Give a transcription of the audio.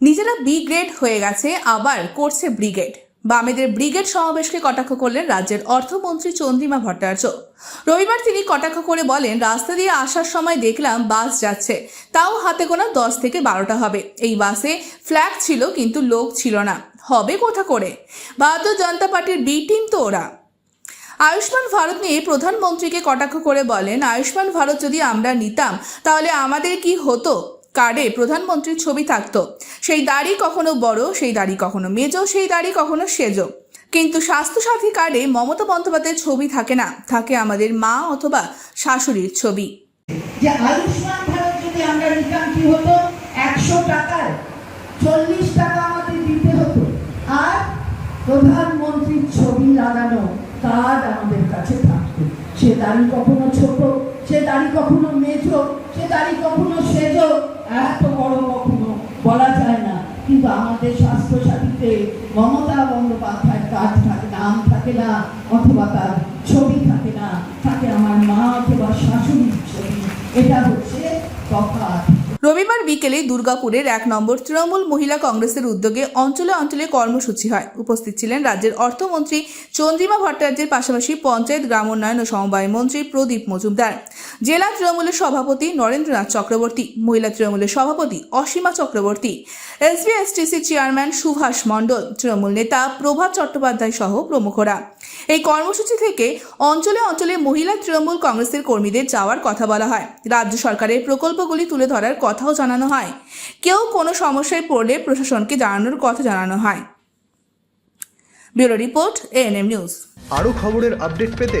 নিজেরা B grade হয়ে গেছে, আবার করছে ব্রিগেড বামেদের ব্রিগেড সমাবেশকে কটাক্ষ করলেন রাজ্যের অর্থমন্ত্রী চন্দ্রিমা ভট্টাচার্য। রবিবার তিনি কটাক্ষ করে বলেন, রাস্তা দিয়ে আসার সময় দেখলাম বাস যাচ্ছে, তাও হাতে গোনা দশ থেকে বারোটা হবে। এই বাসে ফ্ল্যাগ ছিল, কিন্তু লোক ছিল না। হবে কোথা করে? ভারতীয় জনতা পার্টির বি টিম তো ওরা। আয়ুষ্মান ভারত নিয়ে প্রধানমন্ত্রীকে কটাক্ষ করে বলেন, আয়ুষ্মান ভারত যদি আমরা নিতাম, তাহলে আমাদের কি হতো? কার্ডে প্রধানমন্ত্রীর ছবি থাকতো। সেই দাড়ি কখনো বড়, সেই দাড়ি কখনো মেজো, সেই দাড়ি কখনো সেজো। কিন্তু স্বাস্থ্যসাথী কার্ডে মমতা বন্দ্যোপাধ্যায়ের ছবি থাকে না, থাকে আমাদের মা অথবা শাশুড়ির ছবি। প্রধানমন্ত্রীর ছবি লাগানো কার্ড আমাদের কাছে সে দাড়ি কখনো ছোট, সে দাড়ি কখনো সে কখনো এত বড় কখনো বলা যায় না। কিন্তু আমাদের স্বাস্থ্যসাথীতে মমতা বন্দ্যোপাধ্যায়ের কার্ড থাকে, নাম থাকে না, অথবা তার ছবি থাকে না থাকে আমার মা অথবা শাশুড়ির ছবি। এটা হচ্ছে তফাৎ। রবিবার বিকেলে দুর্গাপুরের এক নম্বর তৃণমূল মহিলা কংগ্রেসের উদ্যোগে অঞ্চলে অঞ্চলে কর্মসূচি হয়। উপস্থিত ছিলেন রাজ্যের অর্থমন্ত্রী চন্দ্রিমা ভট্টাচার্যের পাশাপাশি পঞ্চায়েত গ্রামোন্নয়ন ও সমবায় মন্ত্রী প্রদীপ মজুমদার। জেলা তৃণমূলের সভাপতি নরেন্দ্রনাথ চক্রবর্তী, মহিলা তৃণমূলের সভাপতি Asima Chakraborty SB STC chairman Subhash Mondal, Trinamool নেতা প্রভাত চট্টোপাধ্যায় সহ প্রমুখরা। এই কর্মসূচি থেকে অঞ্চলে অঞ্চলে মহিলা তৃণমূল কংগ্রেসের কর্মীদের যাওয়ার কথা বলা হয়। রাজ্য সরকারের প্রকল্পগুলি তুলে ধরার কথাও জানানো হয়। কেউ কোনো সমস্যায় পড়লে প্রশাসনকে জানানোর কথা জানানো হয়। Bureau report ANM news. আরও খবরের আপডেট পেতে